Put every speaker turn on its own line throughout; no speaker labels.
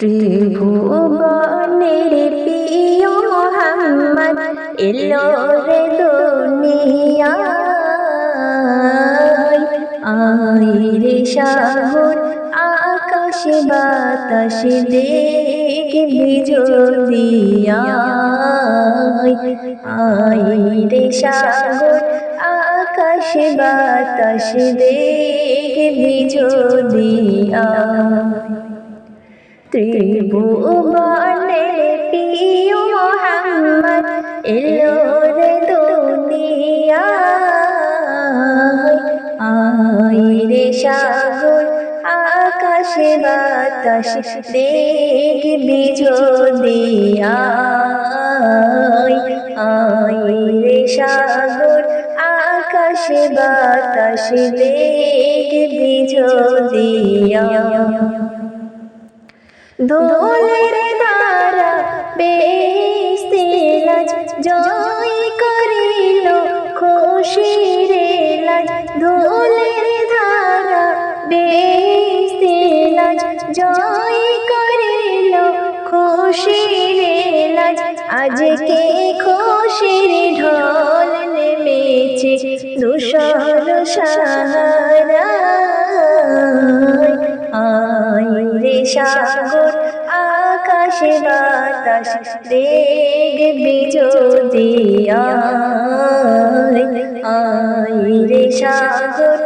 ত্রিভুবনের প্রিয় মোহাম্মদ এলো রে দুনিয়ায় আই রে সাগর আকাশ বাতাস দেখবি জদিয়ায় আই রে সাগর আকাশ বাতাস দেখবি জদিয়ায় ত্রিভুবনের প্রিয় মোহাম্মদ, এলো রে দুনিয়ায় আই রে সাগর, আকাশ বাতাস, দেখবি জদিয়ায় আই রে সাগর, আকাশ বাতাস, দেখবি জদিয়ায় দোলের দ্বারা বেস্তিলাজ জয় করিল, খুশির লাজ দোলের দ্বারা বেস্তিলাজ জয় করিল, খুশির লাজ আজকে খুশির ঢল নেমেছে, দুশর সাহারা আকাশে বাতাস দেখবি জদিয়ায় আই রে সাগর,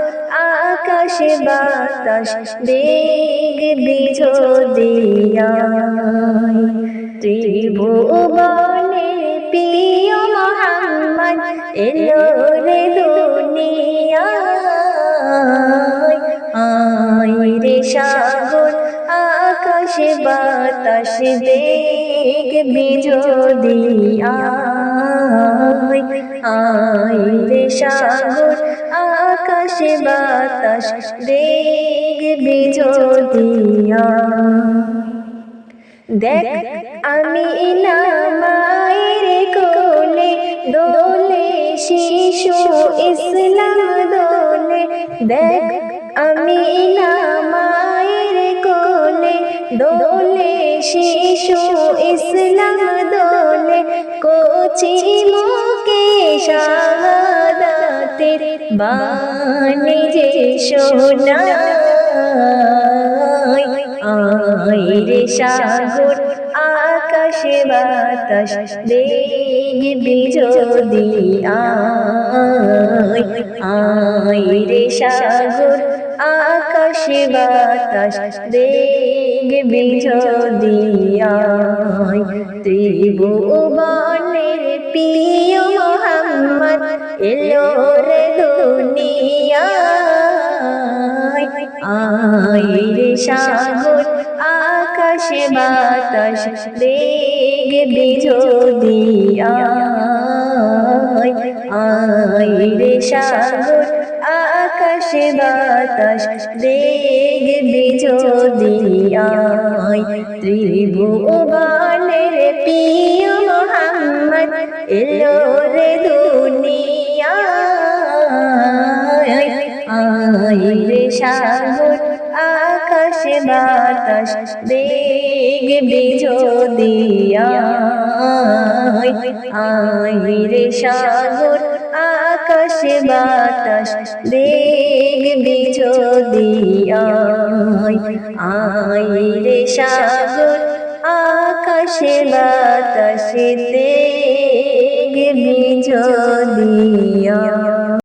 আকাশে বাতাস দেখবি জদিয়ায় ত্রিভুবনের প্রিয় মোহাম্মদ এলো রে বাতাস দেখবি রে সাগর, আকাশ বাতাস দেখবি জদিয়ায় দেখ, আমি না কোলে, দোলে শিশু ইসলাম দোলে। দেখ, আমি না কোচি মুকে শাহাদাতের বাণী যে সোনা আই রে সাগর, আকাশ বাতাস দেখবি যদি আই আই রে সাগর, আকাশ বাতাস দেখবি যদি আই ত্রিভুবনের প্রিয় মোহাম্মদ, এলো রে দুনিয়ায়। আই রে সাগর, আকাশ বাতাস দেখবি জদিয়ায় আই রে সাগর, আকাশ বাতাস দেখবি জদিয়ায় ত্রিভুবনের প্রিয় মোহাম্মদ এলো রে দুনিয়ায় আই রে সাগর, আকাশ, বাতাস দেখবি জদিয়ায় আই রে সাগর, আকাশ, বাতাস দেখবি জদিয়ায় আই রে সাগর আকাশে বাতাসেতে যদি